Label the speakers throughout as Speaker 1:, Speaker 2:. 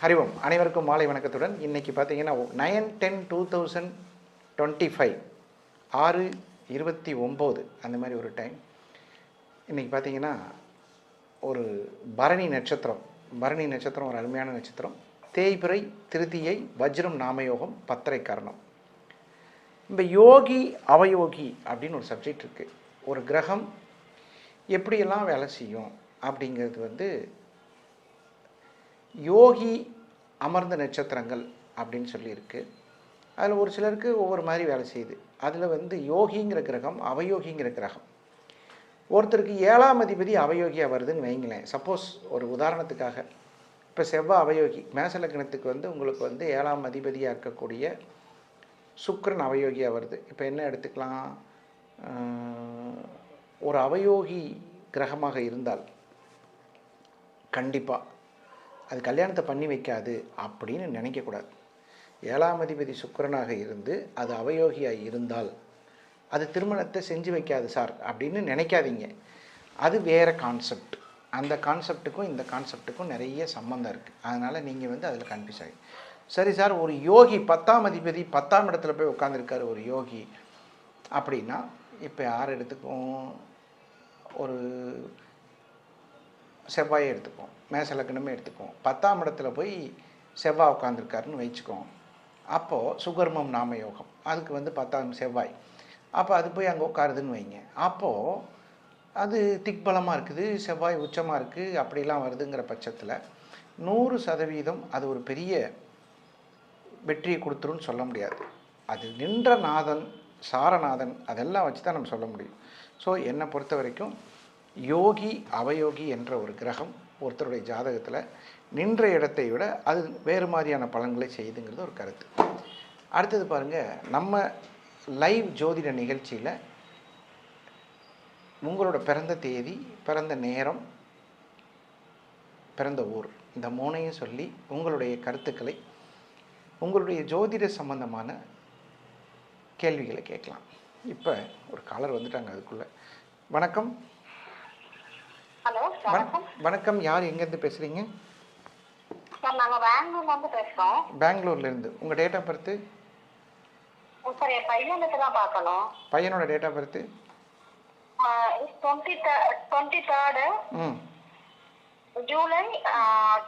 Speaker 1: ஹரிவம் அனைவருக்கும் மாலை வணக்கத்துடன் இன்றைக்கி பார்த்தீங்கன்னா nine ten two thousand twenty five ஆறு இருபத்தி ஒம்பது அந்த மாதிரி ஒரு டைம் இன்றைக்கி பார்த்தீங்கன்னா ஒரு பரணி நட்சத்திரம். பரணி நட்சத்திரம் ஒரு அருமையான நட்சத்திரம். தேய்பிறை திருதியை வஜ்ரம் நாமயோகம் பத்திரை கரணம் இந்த யோகி அவயோகி அப்படின்னு ஒரு சப்ஜெக்ட் இருக்குது ஒரு கிரகம் எப்படியெல்லாம் வேலை செய்யும் அப்படிங்கிறது வந்து யோகி அமர்ந்த நட்சத்திரங்கள் அப்படின்னு சொல்லியிருக்கு. அதில் ஒரு சிலருக்கு ஒவ்வொரு மாதிரி வேலை செய்யுது. அதில் வந்து யோகிங்கிற கிரகம் அவயோகிங்கிற கிரகம். ஒருத்தருக்கு ஏழாம் அதிபதி அவயோகியாக வருதுன்னு வைங்களேன். சப்போஸ் ஒரு உதாரணத்துக்காக. இப்போ செவ்வாய் அவயோகி மேசலக்கணத்துக்கு வந்து உங்களுக்கு வந்து ஏழாம் அதிபதியாக இருக்கக்கூடிய சுக்கரன் அவயோகியாக வருது. இப்போ என்ன எடுத்துக்கலாம்? ஒரு அவயோகி கிரகமாக இருந்தால் கண்டிப்பாக அது கல்யாணத்தை பண்ணி வைக்காது அப்படின்னு நினைக்கக்கூடாது. ஏழாம் அதிபதி சுக்கரனாக இருந்து அது அவயோகியாக இருந்தால் அது திருமணத்தை செஞ்சு வைக்காது சார் அப்படின்னு நினைக்காதீங்க. அது வேறு கான்செப்ட் அந்த கான்செப்ட்டுக்கும் இந்த கான்செப்ட்டுக்கும் நிறைய சம்மந்தம் இருக்குது அதனால் நீங்கள் வந்து அதில் கன்ஃபியூஸ் ஆகி. சரி சார் ஒரு யோகி பத்தாம் அதிபதி பத்தாம் இடத்துல போய் உட்காந்துருக்காரு ஒரு யோகி அப்படின்னா இப்போ யார் எடுத்துக்கும்? ஒரு செவ்வாயை எடுத்துக்குவோம். மேசலக்கணமே எடுத்துக்குவோம். பத்தாம் இடத்துல போய் செவ்வாய் உட்காந்துருக்காருன்னு வச்சுக்குவோம் அப்போது சுகர்மம் நாம யோகம் அதுக்கு வந்து பத்தாம் செவ்வாய். அப்போ அது போய் அங்கே உட்காருதுன்னு வைங்க. அப்போது அது திக்பலமாக இருக்குது. செவ்வாய் உச்சமாக இருக்குது அப்படிலாம் வருதுங்கிற பட்சத்தில் நூறு சதவீதம் அது ஒரு பெரிய வெற்றியை கொடுத்துருன்னு சொல்ல முடியாது. அது நின்ற நாதன் சாரநாதன் அதெல்லாம் வச்சு தான் நம்ம சொல்ல முடியும். ஸோ என்னை பொறுத்த வரைக்கும் யோகி அவயோகி என்ற ஒரு கிரகம் ஒருத்தருடைய ஜாதகத்தில் நின்ற இடத்தை விட அது வேறு மாதிரியான பலன்களை செய்யுதுங்கிறது ஒரு கருத்து. அடுத்தது பாருங்கள் நம்ம லைவ் ஜோதிட நிகழ்ச்சியில் உங்களோட பிறந்த தேதி பிறந்த நேரம் பிறந்த ஊர் இந்த மூணையும் சொல்லி உங்களுடைய கருத்துக்களை உங்களுடைய ஜோதிட சம்பந்தமான கேள்விகளை கேட்கலாம். இப்போ ஒரு காலர் வந்துட்டாங்க அதுக்குள்ளே. வணக்கம்.
Speaker 2: வணக்கம்.
Speaker 1: வணக்கம். யார் எங்கேருந்து பேசுகிறீங்க
Speaker 2: சார் நாங்க பெங்களூர்ல இருந்து பேசுறோம்.
Speaker 1: பெங்களூர்லேருந்து. உங்கள் டேட் ஆஃப் பர்த்து
Speaker 2: சார் என் பையனுக்கு தான் பார்க்கணும்.
Speaker 1: பையனோட date of birth
Speaker 2: twenty twenty third
Speaker 1: ம்.
Speaker 2: July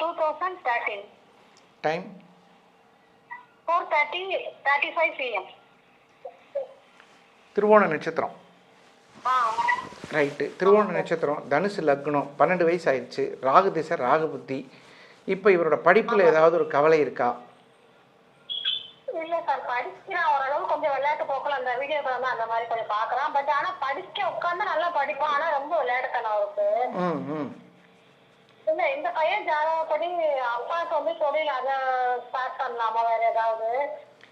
Speaker 2: two thousand thirteen
Speaker 1: time
Speaker 2: four thirty thirty five PM
Speaker 1: திருவோண நட்சத்திரம்.
Speaker 2: ஆ.
Speaker 1: ரைட்டு திருவோண நட்சத்திரம் தனுசு லக்னம் பன்னெண்டு வயசு ஆயிடுச்சு ராகு திசை ராகு புத்தி. இப்போ இவரோட படிப்பில் ஏதாவது ஒரு கவலை இருக்கா?
Speaker 2: இல்ல சார் படிக்கிறான் ஓரளவு கொஞ்சம் விளையாட்டு போக்கில் அந்த வீடியோ தான் அந்த மாதிரி கொஞ்சம் பார்க்கறான் பட் ஆனா படிக்க உட்காந்து நல்லா படிப்பான். ஆனா ரொம்ப விளையாட்டுத்தனம் அவருக்கு. இல்ல இந்த பையன் ஜாதகப்படி அப்பாவுக்கு வந்து தொழில் அதை ஸ்டார்ட் பண்ணலாமா? வேற ஏதாவது?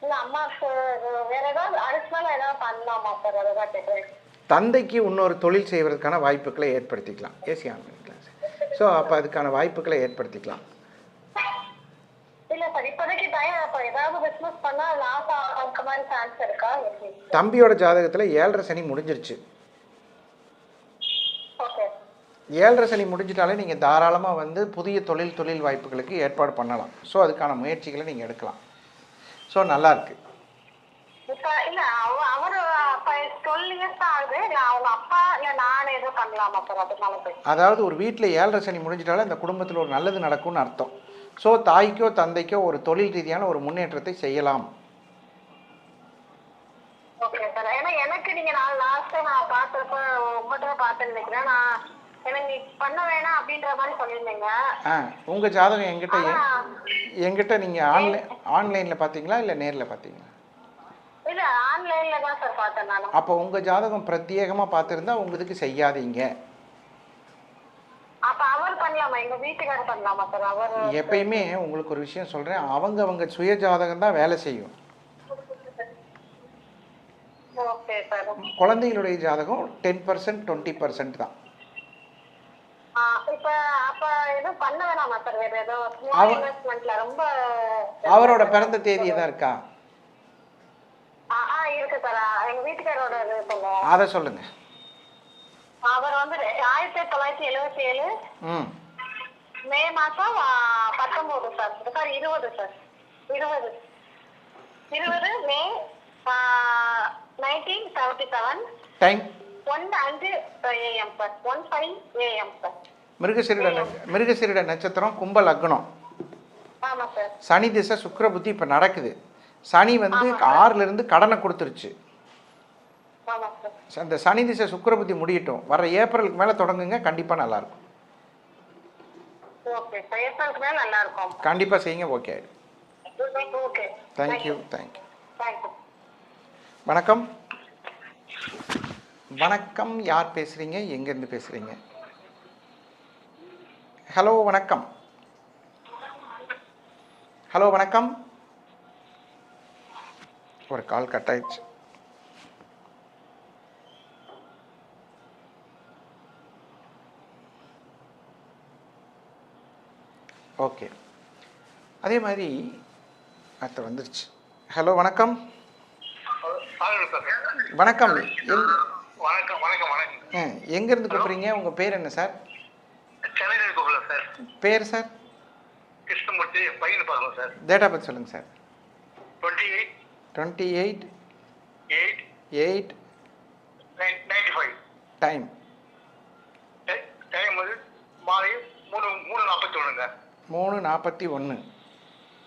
Speaker 2: இல்ல அம்மாவுக்கு வேற ஏதாவது அடிஷனலா ஏதாவது பண்ணலாமா சார் அதை தான் கேட்குறேன்
Speaker 1: தந்தைக்கு இன்னொரு தொழில் செய்வதற்கான வாய்ப்புகளை ஏற்படுத்திக்கலாம். ஏசி ஆன் பண்ணிக்கலாம் ஸோ அப்போ அதுக்கான வாய்ப்புகளை ஏற்படுத்திக்கலாம்.
Speaker 2: சார்
Speaker 1: தம்பியோட ஜாதகத்தில் ஏழரை சனி முடிஞ்சிருச்சு. ஏழரை சனி முடிஞ்சிட்டாலே நீங்கள் தாராளமாக வந்து புதிய தொழில் தொழில் வாய்ப்புகளுக்கு ஏற்பாடு பண்ணலாம். ஸோ அதுக்கான முயற்சிகளை நீங்கள் எடுக்கலாம். ஸோ நல்லா இருக்கு
Speaker 2: இப்ப இல்ல அவ அவரு அப்ப டுவெல் இயர்ஸ் தான் ஆகுது இல்ல அவங்க அப்பா இல்ல நான் எதுவும் பண்ணலாமா சார்? அதனால போய்.
Speaker 1: அதாவது ஒரு வீட்டில் ஏழரை சனி முடிஞ்சிட்டாலே அந்த குடும்பத்தில் ஒரு நல்லது நடக்கும்னு அர்த்தம். ஸோ தாய்க்கோ தந்தைக்கோ ஒரு தொழில் ரீதியான ஒரு முன்னேற்றத்தை செய்யலாம்.
Speaker 2: ஓகே சார் ஏன்னா எனக்கு நீங்க நான் லாஸ்ட் நான் பார்த்தப்ப உங்கள்கிட்ட பார்த்து நினைக்கிறேன். நான் எனக்கு பண்ண வேணாம் அப்படின்ற மாதிரி சொல்லியிருந்தீங்க.
Speaker 1: ஆ உங்கள் ஜாதகம் எங்கிட்ட
Speaker 2: ஆனா
Speaker 1: எங்கிட்ட நீங்கள் ஆன்லைன் ஆன்லைனில் பார்த்தீங்களா இல்லை நேரில் பார்த்தீங்களா?
Speaker 2: இல்ல ஆன்லைன்ல தான் சார் பார்த்தேன் நான்.
Speaker 1: அப்போ உங்கள் ஜாதகம் பிரத்யேகமாக பார்த்துருந்தா உங்க இதுக்கு செய்யாதீங்க.
Speaker 2: அப்ப அவர் பண்ணலாமா? எங்க வீட்டுக்காரர் பண்ணலாமா சார் அவர்
Speaker 1: எப்பயுமே உங்களுக்கு ஒரு விஷயம் சொல்கிறேன் அவங்க அவங்க சுய ஜாதகம் தான் வேலை செய்யும். குழந்தைகளுடைய ஜாதகம் டென் பர்சன்ட் டுவெண்ட்டி பர்சன்ட் தான். அவரோட பிறந்த தேதி தான் இருக்கா?
Speaker 2: சொல்லுங்க
Speaker 1: அதை சொல்லுங்கள்
Speaker 2: அவர் வந்து ஆயிரத்தி தொள்ளாயிரத்தி எழுபத்தி ஏழு
Speaker 1: ம்.
Speaker 2: மே மாசம் பத்தொன்பது சார் சார் இருபது சார் இருபது. இருபது May nineteen seventy seven
Speaker 1: time
Speaker 2: one அஞ்சு AM sir one five AM sir
Speaker 1: மிருகசீரிட மிருகசீரிட நட்சத்திரம் கும்ப லக்னம்.
Speaker 2: ஆமா சார்
Speaker 1: சனி திசை சுக்கிர புத்தி இப்போ நடக்குது. சனி வந்து ஆறுல இருந்து கடனை கொடுத்துருச்சு. அந்த சனி திசை சுக்கிர புத்தி முடியட்டும். வர ஏப்ரலுக்கு மேலே தொடங்குங்க
Speaker 2: மேல நல்லா இருக்கும்
Speaker 1: கண்டிப்பாக செய்யுங்க ஓகே தேங்க்யூ தேங்க்யூ வணக்கம். வணக்கம் யார் பேசுகிறீங்க எங்கேருந்து பேசுகிறீங்க ஹலோ வணக்கம். ஹலோ வணக்கம். ஒரு கால் கட் ஆயிடுச்சு. ஓகே. அதே மாதிரி அடுத்து வந்துருச்சு. ஹலோ வணக்கம். வணக்கம்.
Speaker 3: வணக்கம் வணக்கம் வணக்கம்.
Speaker 1: எங்கேருந்து கூப்பிட்றீங்க? உங்கள் பேர் என்ன சார்?
Speaker 3: சென்னையில இருக்கோம்ல சார்.
Speaker 1: பேர் சார்?
Speaker 3: கிருஷ்ணமூர்த்தி பையன் பார்க்கணும் சார்.
Speaker 1: டேட் ஆஃப் பர்த் சொல்லுங்கள் sir.
Speaker 3: Twenty eight.
Speaker 1: Twenty eight
Speaker 3: eight
Speaker 1: eight
Speaker 3: ninety five
Speaker 1: time
Speaker 3: time வந்து மாலை மூணு மூணு நாற்பத்தி ஒன்றுங்க
Speaker 1: மூணு நாற்பத்தி ஒன்று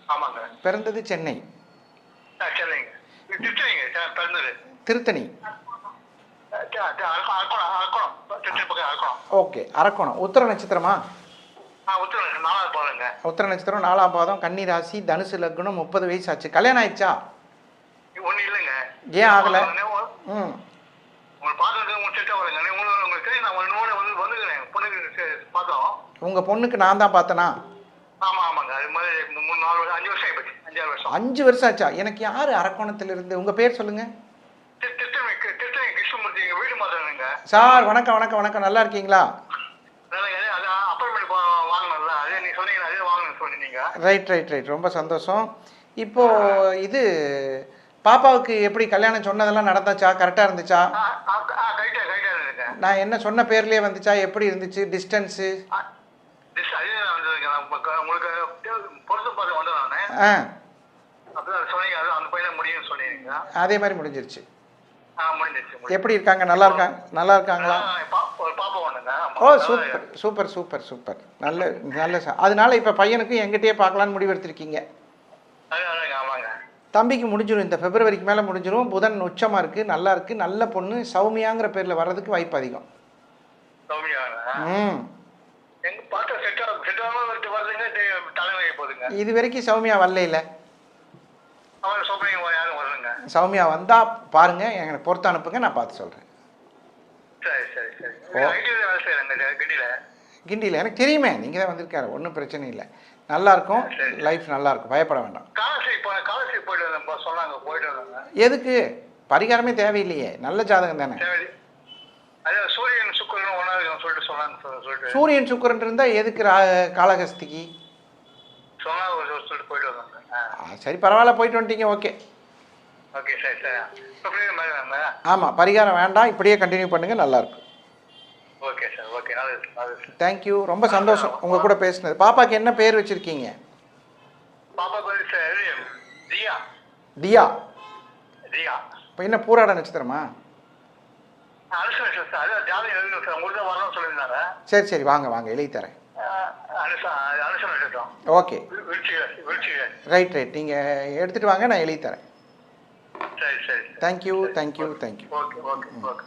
Speaker 3: ஆமாங்க.
Speaker 1: பிறந்தது சென்னை.
Speaker 3: ஆ, சென்னைங்க. திருத்தணிங்க பிறந்தது.
Speaker 1: திருத்தணி. ஓகே அரக்கோணம். உத்தர நட்சத்திரமா? உத்தர நட்சத்திரம் நாலாம் பாதம் கன்னி ராசி தனுசு லக்னம் முப்பது வயசு ஆச்சு கல்யாணம் ஆயிடுச்சா?
Speaker 3: ஒன்று மூணு வந்து வந்துக்கிறேன். பொண்ணுக்கு
Speaker 1: நான் தான் பார்த்தேனா?
Speaker 3: ஆமாம் ஆமாங்க. அது மாதிரி மூணு நாலு வருஷம் அஞ்சு வருஷம்
Speaker 1: ஆச்சா? எனக்கு யார் பேர்
Speaker 3: திருத்தணி கிருஷ்ணமூர்த்தி. எங்கள் வீடு மாத்திரங்க
Speaker 1: சார் வணக்கம் வணக்கம் வணக்கம். நல்லா இருக்கீங்களா? ரைட் ரைட் ரைட் ரொம்ப சந்தோஷம். இப்போ இது பாப்பாவுக்கு எப்படி கல்யாணம் சொன்னதெல்லாம் நடந்தாச்சா? கரெக்டாக இருந்துச்சா? நான் என்ன சொன்ன பேர்லேயே வந்துச்சா? எப்படி இருந்துச்சு? டிஸ்டன்ஸு
Speaker 3: அதே
Speaker 1: மாதிரி முடிஞ்சிருச்சு.
Speaker 3: ஆ முடிஞ்சிருச்சு முடிஞ்சிருச்சு.
Speaker 1: எப்படி இருக்காங்க? நல்லா இருக்காங்க நல்லா இருக்காங்களா? Oh super super super super. நல்ல நல்ல அதனால இப்போ பையனுக்கும் எங்கிட்டயே பார்க்கலான்னு முடிவெடுத்திருக்கீங்க. தம்பிக்கு முடிஞ்சிடும் இந்த பிப்ரவரிக்கு மேலே முடிஞ்சிடும் புதன் உச்சமாக இருக்குது நல்லா இருக்குது நல்ல பொண்ணு சௌமியாங்கிற பேரில் வர்றதுக்கு வாய்ப்பு அதிகம். ம். இது வரைக்கும் சௌமியா
Speaker 3: யாரும் வருதுங்க
Speaker 1: சௌமியா வந்தால் பாருங்கள் எனக்கு பொறுத்து அனுப்புங்க நான் பார்த்து சொல்கிறேன்
Speaker 3: கிண்டியில்?
Speaker 1: எனக்கு தெரியுமே நீங்கள் தான் வந்திருக்காரு ஒன்றும் பிரச்சனை இல்லை. நல்லா இருக்கும். லைஃப் நல்லா இருக்கும் பயப்பட வேண்டாம். எதுக்கு? பரிகாரமே தேவையில்லையே. நல்ல ஜாதகம் தானே.
Speaker 3: சூரியன் சுக்கரன்
Speaker 1: இருந்தால் எதுக்கு
Speaker 3: ஆ,
Speaker 1: சரி பரவாயில்ல போயிட்டு வந்துட்டீங்க ஓகே.
Speaker 3: ஓகே சரி சரி.
Speaker 1: ஆமாம் பரிகாரம் வேண்டாம். இப்படியே கண்டினியூ பண்ணுங்கள் நல்லாயிருக்கும்
Speaker 3: ஓகே சார் ஓகே. நல்லது
Speaker 1: தேங்க்யூ ரொம்ப சந்தோஷம் உங்கள் கூட பேசினது. பாப்பாக்கு என்ன பேர் வச்சுருக்கீங்க?
Speaker 3: பாப்பா பேர் சார் தியா.
Speaker 1: தியா.
Speaker 3: தியா.
Speaker 1: இப்போ என்ன பூராட நட்சத்திரமா?
Speaker 3: Sir sir.
Speaker 1: வாங்க வாங்க. எழுதி தரேன். ஓகே. Right right. நீங்கள் எடுத்துகிட்டு வாங்க நான் எழுதி தரேன். Thank you thank you thank you
Speaker 3: okay okay okay.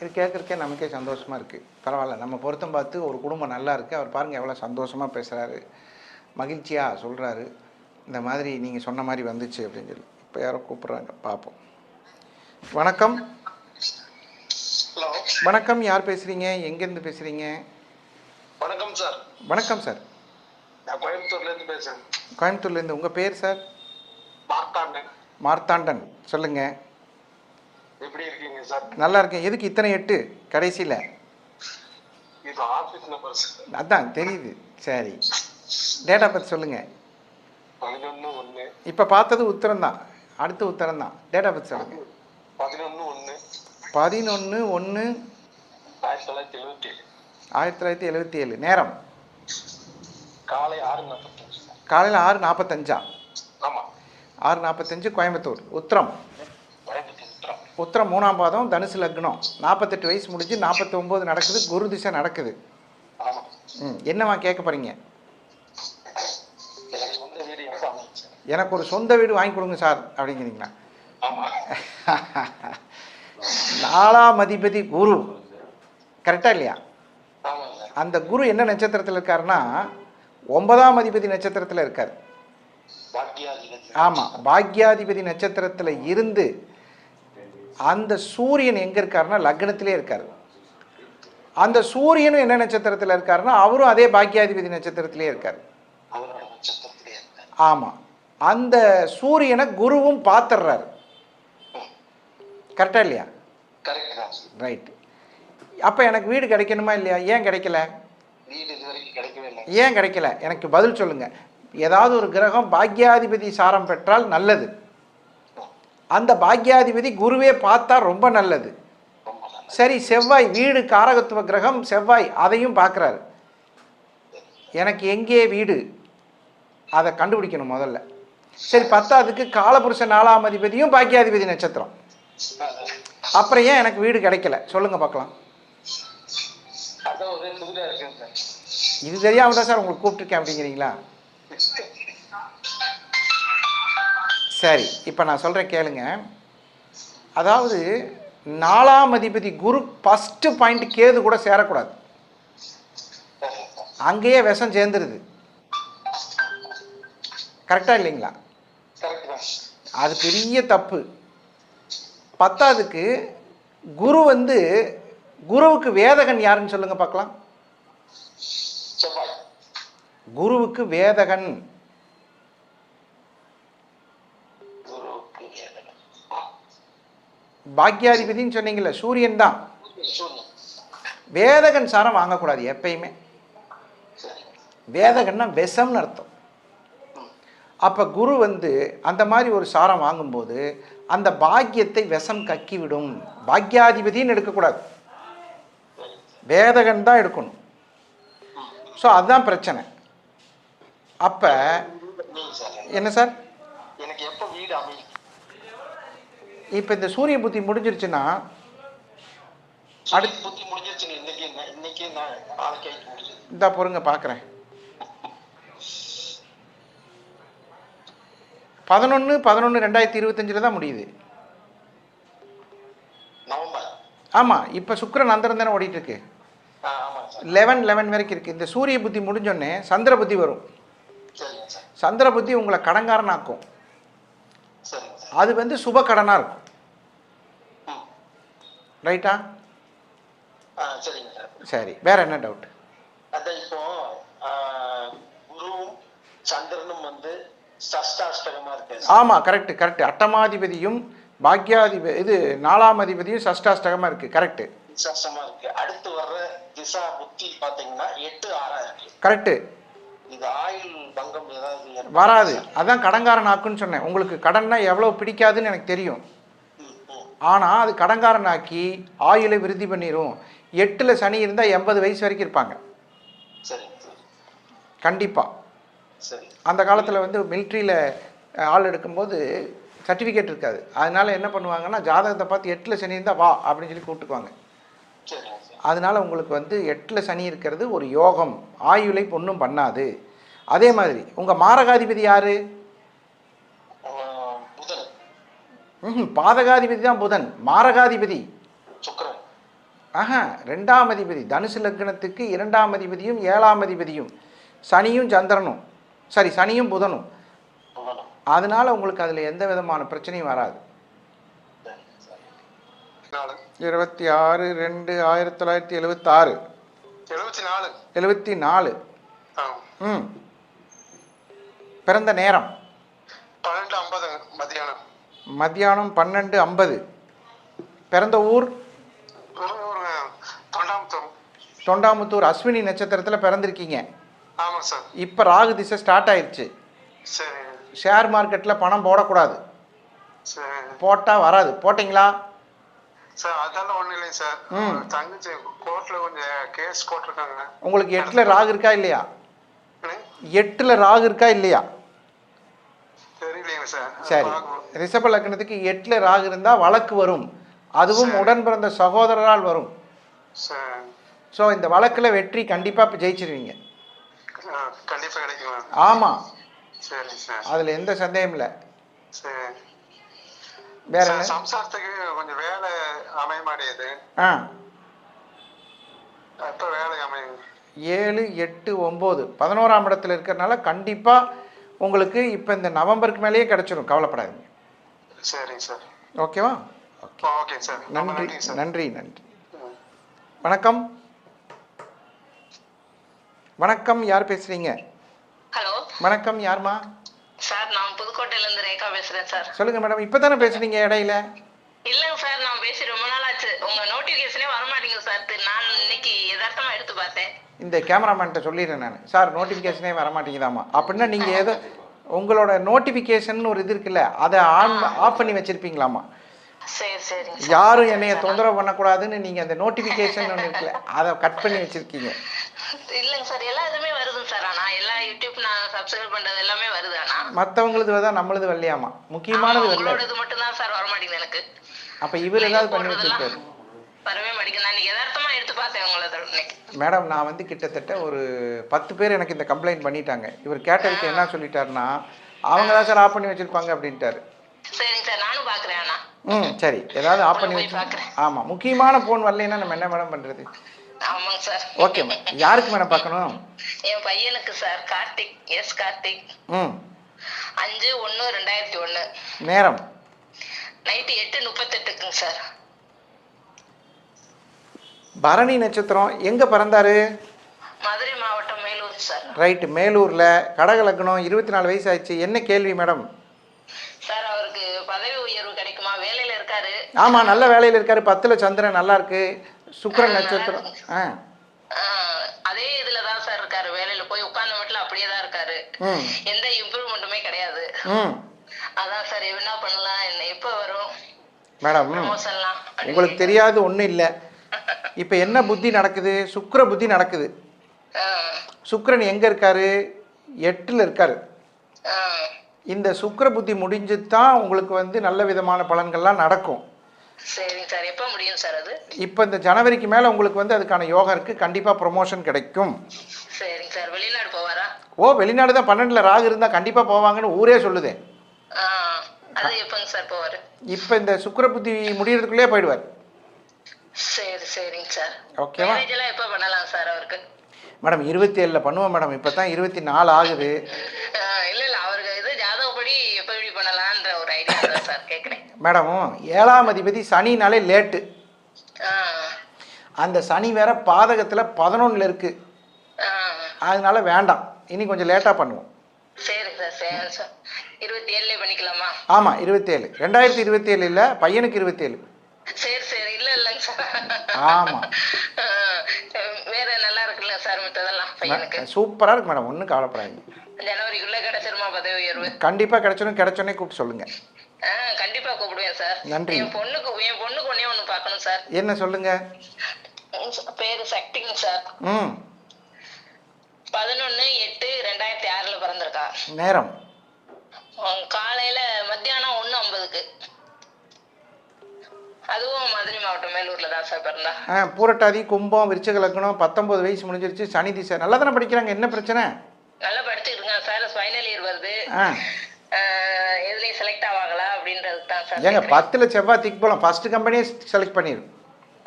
Speaker 1: இது கேட்குறக்கே நமக்கே சந்தோஷமாக இருக்குது பரவாயில்ல நம்ம பொருத்தம் பார்த்து ஒரு குடும்பம் நல்லா இருக்குது அவர் பாருங்கள் எவ்வளோ சந்தோஷமாக பேசுகிறாரு மகிழ்ச்சியாக சொல்கிறாரு இந்த மாதிரி நீங்கள் சொன்ன மாதிரி வந்துச்சு அப்படின்னு சொல்லி. இப்போ யாரோ கூப்பிட்றாங்க பார்ப்போம் வணக்கம்.
Speaker 4: ஹலோ.
Speaker 1: வணக்கம் யார் பேசுகிறீங்க எங்கேருந்து பேசுகிறீங்க
Speaker 4: வணக்கம் சார்.
Speaker 1: வணக்கம் சார்.
Speaker 4: நான் கோயம்புத்தூர்ல இருந்து பேசுறேன்.
Speaker 1: கோயம்புத்தூர்லேருந்து உங்கள் பேர் சார்?
Speaker 4: மார்த்தாண்டன்.
Speaker 1: மார்த்தாண்டன். சொல்லுங்கள்
Speaker 4: எப்படி இருக்கீங்க சார்?
Speaker 1: நல்லா இருக்கேன். எதுக்கு இத்தனை எட்டு? கடைசியில்.
Speaker 4: இது ஆபீஸ் நம்பர்
Speaker 1: அதான் தெரியுது. சரி. டேட்டா பற்றி சொல்லுங்கள்
Speaker 4: பதினொன்னு ஒண்ணு.
Speaker 1: இப்போ பார்த்தது உத்தரம் தான் அடுத்து உத்தரம் தான் டேட்டா பற்றி சொல்லுங்கள்
Speaker 4: பதினொன்னு ஒண்ணு.
Speaker 1: பதினொன்று ஒன்று
Speaker 4: ஆயிரத்தி தொள்ளாயிரத்தி எழுபத்தி ஏழு.
Speaker 1: ஆயிரத்தி தொள்ளாயிரத்தி எழுபத்தி ஏழு. நேரம்.
Speaker 4: காலை ஆறு நாற்பத்தஞ்சு.
Speaker 1: காலையில் ஆறு நாற்பத்தஞ்சா?
Speaker 4: ஆமா.
Speaker 1: ஆறு நாற்பத்தஞ்சு கோயம்புத்தூர். உத்திரம்.
Speaker 4: உத்தரம்
Speaker 1: மூணாம் பாதம் தனுசு லக்னம். நாற்பத்தெட்டு வயசு முடிஞ்சு நாற்பத்தி ஒம்பது நடக்குது குரு திசை நடக்குது. ம் என்னம்மா கேட்க போகிறீங்க
Speaker 4: எனக்கு
Speaker 1: ஒரு சொந்த வீடு வாங்கி கொடுங்க சார் அப்படிங்கிறீங்களா? நாலாம் அதிபதி குரு. கரெக்டாக இல்லையா? அந்த குரு என்ன நட்சத்திரத்தில் இருக்காருன்னா ஒன்பதாம் அதிபதி நட்சத்திரத்தில் இருக்கார். ஆமாம் பாக்யாதிபதி நட்சத்திரத்தில் இருந்து அந்த சூரியன் எங்கே இருக்காருன்னா லக்னத்திலே இருக்கார். அந்த சூரியனும் என்ன நட்சத்திரத்தில் இருக்காருன்னா அவரும் அதே பாக்யாதிபதி நட்சத்திரத்திலே இருக்கார். ஆமாம் அந்த சூரியனை குருவும் பார்த்துடுறாரு கரெக்டா இல்லையா. ரைட். அப்போ எனக்கு வீடு கிடைக்கணுமா இல்லையா? ஏன் கிடைக்கல? ஏன் கிடைக்கல? எனக்கு பதில் சொல்லுங்க. ஏதாவது ஒரு கிரகம் பாக்யாதிபதி சாரம் பெற்றால் நல்லது. அந்த பாக்யாதிபதி குருவே பார்த்தா ரொம்ப நல்லது. சரி செவ்வாய் வீடு காரகத்துவ கிரகம் செவ்வாய் அதையும் பார்க்குறாரு. எனக்கு எங்கே வீடு? அதை கண்டுபிடிக்கணும் முதல்ல. சரி பத்தாவதுக்கு காலபுருஷ நாலாம் அதிபதியும் பாக்கியாதிபதி நட்சத்திரம். அப்புறம் ஏன் எனக்கு வீடு கிடைக்கல? சொல்லுங்க பார்க்கலாம். இது தெரியாம தான் சார் உங்களுக்கு கூப்பிட்டுருக்கேன் அப்படிங்கிறீங்களா? சரி இப்போ நான் சொல்கிறேன் கேளுங்க. அதாவது நாலாம் அதிபதி குரு ஃபஸ்ட்டு பாயிண்ட் கேது கூட சேரக்கூடாது. அங்கேயே விஷம் சேர்ந்துருது. கரெக்டாக இல்லைங்களா? அது பெரிய தப்பு. பத்தாவதுக்கு குரு வந்து குருவுக்கு வேதகன் யாருன்னு சொல்லுங்க பார்க்கலாம். குருவுக்கு வேதகன்
Speaker 4: குருவுக்கு வேதனை
Speaker 1: பாக்யாதிபதின்னு சொன்னீங்கல்ல சூரியன் தான். வேதகன் சாரம் வாங்கக்கூடாது எப்பயுமே. வேதகன்னா விஷம்னு அர்த்தம். அப்போ குரு வந்து அந்த மாதிரி ஒரு சாரம் வாங்கும்போது அந்த பாக்கியத்தை விஷம் கக்கிவிடும். பாக்யாதிபதின்னு எடுக்கக்கூடாது. வேதகன் தான் எடுக்கணும். ஸோ அதுதான் பிரச்சனை. அப்போ என்ன சார்?
Speaker 4: எனக்கு எப்போ வீடு அமையும்
Speaker 1: இப்போ இந்த சூரிய புத்தி முடிஞ்சிருச்சுன்னா
Speaker 4: அடுத்து புத்தி முடிஞ்சிருச்சுங்க இன்னைக்கு நாளைக்கு
Speaker 1: இந்த பொறுங்க பார்க்குறேன் பதினொன்று பதினொன்று ரெண்டாயிரத்தி இருபத்தஞ்சில் தான் முடியுது. ஆமாம் இப்போ சுக்கிரன் அந்தரம் தானே ஓடிட்டு இருக்கு லெவன் லெவன் வரைக்கும் இருக்குது இந்த சூரிய புத்தி முடிஞ்சோடனே சந்திர புத்தி வரும். சந்திர புத்தி உங்களை
Speaker 4: சார்.
Speaker 1: அது வந்து சுப கடனாக இருக்கும். ரைட்டா?
Speaker 4: ஆ சரிங்க சார்.
Speaker 1: வேற என்ன டவுட்
Speaker 4: அதான் இப்போ குருவும் சந்திரனும் வந்து சஷ்டாஷ்டகமா இருக்கு.
Speaker 1: ஆமாம் கரெக்ட் கரெக்ட் அட்டமாதிபதியும் பாக்யாதிபதி இது நாலாம் அதிபதியும் சஷ்டாஷ்டகமாக இருக்குது கரெக்டு
Speaker 4: சஷ்டமா இருக்கு. அடுத்து வர்ற திசா புத்தி பாத்தீங்கன்னா எட்டு ஆறா இருக்கு.
Speaker 1: கரெக்டு
Speaker 4: இது ஆயுள் பங்கம் ஏதாவது ஏற்படுமா
Speaker 1: வராது? அதான் கடன்காரனாக்குன்னு சொன்னேன். உங்களுக்கு கடன்னா எவ்வளோ பிடிக்காதுன்னு எனக்கு தெரியும். ஆனால் அது கடன்காரனாக்கி ஆயுளை விருத்தி பண்ணிடும் எட்டில் சனி இருந்தால் எண்பது வயசு வரைக்கும் இருப்பாங்க. கண்டிப்பாக அந்த காலத்தில் வந்து மிலிட்ரியில் ஆள் எடுக்கும்போது சர்டிஃபிகேட் இருக்காது. அதனால என்ன பண்ணுவாங்கன்னா ஜாதகத்தை பார்த்து எட்டில் சனி இருந்தால் வா அப்படின்னு சொல்லி கூப்பிட்டுக்குவாங்க. அதனால உங்களுக்கு வந்து எட்டில் சனி இருக்கிறது ஒரு யோகம். ஆயுளை பொண்ணும் பண்ணாது. அதே மாதிரி உங்கள் மாரகாதிபதி யாரு? ம் பாதகாதிபதி தான் புதன். மாரகாதிபதி. ஆஹா ரெண்டாம் அதிபதி. தனுசு லக்னத்துக்கு இரண்டாம் அதிபதியும் ஏழாம் அதிபதியும். சனியும் சந்திரனும். சரி சனியும் புதனும். அதனால உங்களுக்கு அதில் எந்த விதமான பிரச்சனையும் வராது. இருபத்தி ஆறு ரெண்டு ஆயிரத்தி தொள்ளாயிரத்தி எழுபத்தாறு
Speaker 4: எழுபத்தி நாலு.
Speaker 1: எழுபத்தி நாலு. ம். பிறந்த நேரம்?
Speaker 4: பன்னெண்டு ஐம்பது மதியானம்.
Speaker 1: மத்தியானம் பன்னெண்டு ஐம்பது. பிறந்த ஊர்? தொண்டாமுத்தூர். அஸ்வினி நட்சத்திரத்தில் பிறந்திருக்கீங்க.
Speaker 4: ஆமாம் சார்.
Speaker 1: இப்போ ராகு திசை ஸ்டார்ட் ஆயிடுச்சு
Speaker 4: சரி.
Speaker 1: ஷேர் மார்க்கெட்டில் பணம் போடக்கூடாது. போட்டால் வராது. போட்டிங்களா?
Speaker 5: சார் அதெல்லாம் ஒண்ணும் இல்லைங்க சார். தங்கச்சி கோர்ட்ல கொஞ்சம் கேஸ் போட்டிருக்காங்க.
Speaker 1: உங்களுக்கு எட்டில் ராகு இருக்கா இல்லையா? எட்டில் ராகு இருக்கா இல்லையா?
Speaker 5: சார்.
Speaker 1: ரிஷப லக்னத்துக்கு எட்டில் ராகு இருந்தால் வழக்கு வரும். அதுவும் உடன் பிறந்த சகோதரரால் வரும். ஸோ இந்த வழக்கில் வெற்றி கண்டிப்பாக ஜெயிச்சிருவீங்க. ஆமாம் அதில் எந்த சந்தேகம் இல்லை.
Speaker 5: சரி.
Speaker 1: வேற
Speaker 5: சம்சாரத்துக்கு கொஞ்சம் வேலை அமைய மாட்டேங்குது.
Speaker 1: ஆ.
Speaker 5: எப்ப வேலை அமையும்?
Speaker 1: ஏழு எட்டு ஒம்பது. பதினோராம் இடத்துல இருக்கிறனால கண்டிப்பாக உங்களுக்கு இப்போ இந்த நவம்பருக்கு மேலேயே கிடச்சிரும். கவலைப்படாதீங்க.
Speaker 5: சரிங்க சார்.
Speaker 1: ஓகேவா?
Speaker 5: Okay sir.
Speaker 1: நன்றி நன்றி நன்றி. வணக்கம். வணக்கம். யார் பேசுறீங்க?
Speaker 6: ஹலோ.
Speaker 1: வணக்கம் யாருமா?
Speaker 6: சார் நான் புதுக்கோட்டையில இருந்து ரேகா பேசுறேன் சார்.
Speaker 1: சொல்லுங்க மேடம் இப்போ தானே பேசுனீங்க இடையில?
Speaker 6: இல்லைங்க சார் நான் பேசி ரொம்ப நாள் ஆச்சு உங்க நோட்டிபிகேஷனே வர மாட்டேங்குது சார் நான் இன்னைக்கு யதார்த்தமா எடுத்து பார்த்தேன்.
Speaker 1: இந்த கேமராமேன்ட்ட சொல்லிடுறேன் நான். சார் நோட்டிஃபிகேஷனே வர மாட்டேங்குதாம்மா அப்படின்னா நீங்கள் ஏதோ உங்களோட நோட்டிஃபிகேஷன் ஒரு இது இருக்குல்ல அதை ஆன் ஆஃப் பண்ணி வச்சிருப்பீங்களாம்மா
Speaker 6: சரி சரிங்க சார்.
Speaker 1: யாரும் என்னைய தொந்தரவு பண்ணக்கூடாதுன்னு நீங்கள் அந்த நோட்டிஃபிகேஷன் ஒன்று இருக்குல்ல அதை கட் பண்ணி வச்சிருக்கீங்க.
Speaker 6: இல்லைங்க சார் எல்லா இதுமே வருதுங்க சார். ஆனா எல்லா யூடியூப் நான் சப்ஸ்கிரைப் பண்றது எல்லாமே வருது. ஆனா
Speaker 1: மற்றவங்களது தான் நம்மளது வரலையாமா?
Speaker 6: ஆமா,
Speaker 1: முக்கியமானது வரல
Speaker 6: உங்களோட இது மட்டும் தான் சார் வர மாட்டேங்குது எனக்கு.
Speaker 1: அப்போ இவர் ஏதாவது பண்ணி வச்சிருக்காரு
Speaker 6: வரவே மாட்டேங்குது. நான் யதார்த்தமா எடுத்து பார்த்தேன் உங்களோட இன்னைக்கு.
Speaker 1: மேடம் நான் வந்து கிட்டத்தட்ட ஒரு பத்து பேர் எனக்கு இந்த கம்ப்ளைண்ட் பண்ணிட்டாங்க. இவர் கேட்டதுக்கு என்ன சொல்லிட்டாருன்னா அவங்க தான் சார் ஆஃப் பண்ணி வச்சிருப்பாங்க அப்படின்ட்டாரு.
Speaker 6: சரிங்க சார் நானும் பாக்குறேன் ஆனா.
Speaker 1: ம் சரி. ஏதாவது ஆஃப் பண்ணி வச்சு. ஆமாம் முக்கியமான ஃபோன் வரலைன்னா நம்ம என்ன மேடம் பண்ணுறது
Speaker 6: ஆமாங்க சார்.
Speaker 1: ஓகே மேடம் யாருக்கு மேடம் பார்க்கணும்?
Speaker 6: என் பையனுக்கு சார் கார்த்திக். எஸ் கார்த்திக்.
Speaker 1: ம்.
Speaker 6: அஞ்சு ஒன்று ரெண்டாயிரத்தி ஒன்று
Speaker 1: நேரம்.
Speaker 6: நைட்டு எட்டு முப்பத்தெட்டுக்குங்க சார்.
Speaker 1: பரணி நட்சத்திரம் எங்கே பிறந்தாரு?
Speaker 6: மதுரை மாவட்டம் மேலூர் சார்.
Speaker 1: ரைட்டு மேலூரில். கடக லக்னம் இருபத்தி நாலு வயசு ஆயிடுச்சு என்ன கேள்வி மேடம்?
Speaker 6: சார் அவருக்கு பதவி உயர்வு கிடைக்குமா? வேலையில இருக்காரு.
Speaker 1: ஆமாம் நல்ல வேலையில் இருக்காரு. பத்தில் சந்திரன் நல்லா இருக்கு. சுக்கிரன் நட்சத்திரம். ஆ.
Speaker 6: அதே இதுல தான் சார் இருக்காரு. வேலையில போய் உட்கார்ந்த மட்டும் அப்படியே தான் இருக்காரு. எந்த இம்ப்ரூவ்மெண்ட்டுமே கிடையாது.
Speaker 1: ம்.
Speaker 6: அதான் சார் என்ன பண்ணலாம்? என்ன எப்போ வரும்?
Speaker 1: மேடம் உங்களுக்கு தெரியாது ஒன்றும் இல்லை. இப்போ என்ன புத்தி நடக்குது? சுக்கிர புத்தி நடக்குது. சுக்கிரன் எங்கே இருக்காரு? எட்டில் இருக்காரு. இந்த சுக்கிர புத்தி முடிஞ்சு தான் உங்களுக்கு வந்து நல்ல விதமான பலன்கள்லாம் நடக்கும்.
Speaker 6: சரிங்க சார். எப்போ முடியும் சார் அது?
Speaker 1: இப்போ இந்த ஜனவரிக்கு மேலே உங்களுக்கு வந்து அதுக்கான யோகம் இருக்குது கண்டிப்பாக ப்ரொமோஷன் கிடைக்கும்.
Speaker 6: சரிங்க சார். வெளிநாடு போவாரா?
Speaker 1: ஓ வெளிநாடு தான். பன்னெண்டில் ராகு இருந்தால் கண்டிப்பாக போவாங்கன்னு ஊரே சொல்லுதே.
Speaker 6: அது எப்போங்க சார் போவாரு?
Speaker 1: இப்போ இந்த சுக்கிர புத்தி முடியறதுக்குள்ளே போயிடுவார்.
Speaker 6: சரி சரிங்க சார்.
Speaker 1: ஓகேவா?
Speaker 6: எப்போ பண்ணலாம் சார் அவருக்கு?
Speaker 1: மேடம் இருபத்தி ஏழில் பண்ணுவோம் மேடம். இப்போ தான் இருபத்தி நாலு ஆகுது.
Speaker 6: இல்ல
Speaker 1: மேடம் ஏழாம் அதிபதி சனினாலே லேட்டு. அந்த சனி வேற பாதகத்தில் பதினொன்றில் இருக்குது
Speaker 6: ஆஹ்
Speaker 1: அதனால வேண்டாம். இனி கொஞ்சம் லேட்டாக பண்ணுவோம்.
Speaker 6: சார் இருபத்தி
Speaker 1: இருபத்தேழு. ரெண்டாயிரத்தி இருபத்தி ஏழு இல்லை பையனுக்கு இருபத்தேழு.
Speaker 6: சரி சரி இல்ல இல்லைங்க சார்
Speaker 1: ஆமா.
Speaker 6: வேற நல்லா இருக்குல்ல சார் மத்ததெல்லாம் பையனுக்கு?
Speaker 1: சூப்பராக இருக்கு மேடம் ஒன்றும் கவலைப்படாதீங்க.
Speaker 6: ஜனவரிக்குள்ள கிடைச்சிருமா பதவி உயர்வு?
Speaker 1: கண்டிப்பாக கிடைச்சோன்னு கிடைச்சோன்னே கூப்பிட்டு
Speaker 6: கண்டிப்பா கூப்பிடுவேன் சார்.
Speaker 1: நன்றி.
Speaker 6: என் பொண்ணுக்கு என் பொண்ணுக்கு ஒன்னே ஒண்ணு பார்க்கணும் சார்.
Speaker 1: என்ன சொல்லுங்கள்
Speaker 6: பேரு சக்திங்க சார்.
Speaker 1: ம்
Speaker 6: பதினொன்னு எட்டு ரெண்டாயிரத்தி ஆறுல பிறந்திருக்கா.
Speaker 1: நேரம்.
Speaker 6: காலையில மத்தியானம் ஒண்ணு ஐம்பதுக்கு. அதுவும் மதுரை மாவட்டம் மேலூர்ல தான் சார் பிறந்தா.
Speaker 1: ஆ பூரட்டாதி கும்பம் விருச்சக லக்னம் பத்தொம்பது வயசு முடிஞ்சிருச்சு சனி திசை. நல்லா தானே படிக்கிறாங்க? என்ன பிரச்சனை?
Speaker 6: நல்லா படிச்சுட்டு இருக்காங்க. சார் ஃபைனல் இயர் வருது. எதுலயும் செலக்ட் சார்
Speaker 1: ஏங்க. பத்தில் செவ்வாய் திக் போகலாம் ஃபஸ்ட்டு கம்பெனியே செலக்ட் பண்ணிடு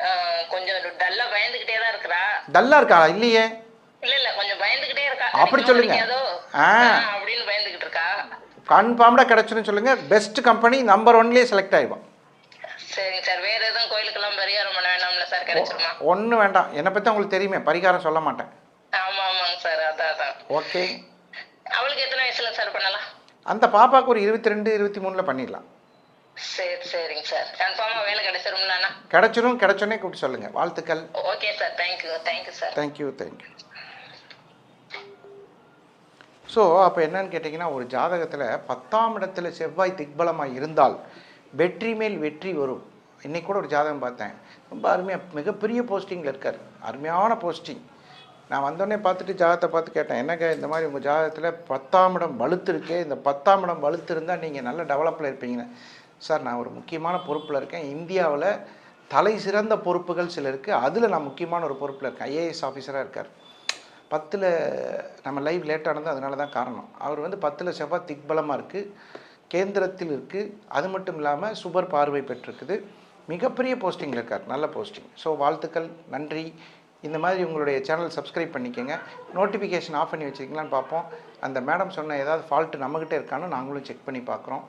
Speaker 6: ஆஹ் கொஞ்சம் டல்லா பயந்துகிட்டே தான் இருக்கிறா.
Speaker 1: டல்லாக இருக்கா இல்லையே.
Speaker 6: இல்ல இல்ல கொஞ்சம் பயந்துகிட்டே இருக்கா.
Speaker 1: அப்படி சொல்லுங்க.
Speaker 6: அப்படின்னு பயந்துகிட்டு இருக்கா.
Speaker 1: கன்ஃபார்ம்டாக கிடச்சுன்னு சொல்லுங்கள் பெஸ்ட் கம்பெனி நம்பர் ஒன்லேயே செலக்ட் ஆகிடும்
Speaker 6: சரிங்க சார். வேற எதுவும் கோயிலுக்கெல்லாம் பரிகாரம் பண்ண வேணாம்ல சார் கிடைச்சிருமா?
Speaker 1: ஒன்றும் வேண்டாம். என்னை பற்றி உங்களுக்கு தெரியுமே. பரிகாரம் சொல்ல மாட்டேன்.
Speaker 6: ஆமா ஆமாங்க சார். அதான் அதான்.
Speaker 1: ஓகே.
Speaker 6: அவளுக்கு எத்தனை வயசுல சார் பண்ணலாம்?
Speaker 1: அந்த பாப்பாவுக்கு ஒரு இருபத்தி ரெண்டு இருபத்தி மூணில் பண்ணிடலாம்.
Speaker 6: சரி சரிங்க சார். கன்ஃபார்மா வேலை கிடைச்சிரும்லண்ணா
Speaker 1: கிடச்சிரும் கிடச்சோன்னே கூப்பிட்டு சொல்லுங்கள் வாழ்த்துக்கள்.
Speaker 6: Okay sir thank you thank you sir.
Speaker 1: Thank you thank you so அப்போ என்னன்னு கேட்டிங்கன்னா ஒரு ஜாதகத்தில் பத்தாம் இடத்துல செவ்வாய் திக்பலமாக இருந்தால் வெற்றி மேல் வெற்றி வரும். இன்னைக்கு கூட ஒரு ஜாதகம் பார்த்தேன். ரொம்ப அருமையாக மிகப்பெரிய போஸ்டிங்கில் இருக்கார். அருமையான போஸ்டிங் நான் வந்தோடனே பார்த்துட்டு ஜாதகத்தை பார்த்து கேட்டேன். என்னங்க இந்த மாதிரி உங்கள் ஜாதகத்தில் பத்தாம் இடம் வலுத்து இருக்கே இந்த பத்தாம் இடம் வலுத்து இருந்தால் நீங்கள் நல்ல டெவலப்பில் இருப்பீங்கன்னு. சார் நான் ஒரு முக்கியமான பொறுப்பில் இருக்கேன். இந்தியாவில் தலை சிறந்த பொறுப்புகள் சில இருக்குது அதில் நான் முக்கியமான ஒரு பொறுப்பில் இருக்கேன். ஐஏஎஸ் ஆஃபீஸராக இருக்கார். பத்தில் நம்ம லைவ் லேட்டானது அதனால தான் காரணம். அவர் வந்து பத்தில் செவ்வாய் திக்பலமாக இருக்குது கேந்திரத்தில் இருக்குது அது மட்டும் இல்லாமல் சுபர் பார்வை பெற்றிருக்குது. மிகப்பெரிய போஸ்டிங்கில் இருக்கார். நல்ல போஸ்டிங். ஸோ வாழ்த்துக்கள் நன்றி. இந்த மாதிரி உங்களுடைய சேனல் சப்ஸ்கிரைப் பண்ணிக்கோங்க. நோட்டிஃபிகேஷன் ஆஃப் பண்ணி வச்சுருக்கீங்களான்னு பார்ப்போம். அந்த மேடம் சொன்ன ஏதாவது ஃபால்ட்டு நம்மக்கிட்ட இருக்கான்னு நாங்களும் செக் பண்ணி பார்க்குறோம்.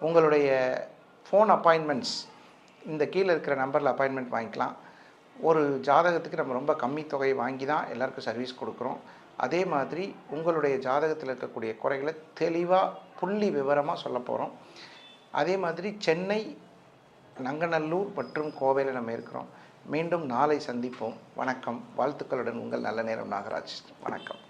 Speaker 1: உங்களுடைய ஃபோன் அப்பாயின்மெண்ட்ஸ் இந்த கீழே இருக்கிற நம்பரில் அப்பாயின்மெண்ட் வாங்கிக்கலாம். ஒரு ஜாதகத்துக்கு நம்ம ரொம்ப கம்மி தொகை வாங்கி தான் எல்லாருக்கும் சர்வீஸ் கொடுக்குறோம். அதே மாதிரி உங்களுடைய ஜாதகத்தில் இருக்கக்கூடிய குறைகளை தெளிவாக புள்ளி விவரமாக சொல்ல போகிறோம் அதே மாதிரி சென்னை நங்கநல்லூர் மற்றும் கோவையில் நம்ம இருக்கிறோம். மீண்டும் நாளை சந்திப்போம். வணக்கம். வாழ்த்துக்களுடன் உங்கள் நல்ல நேரம் நாகராஜ். வணக்கம்.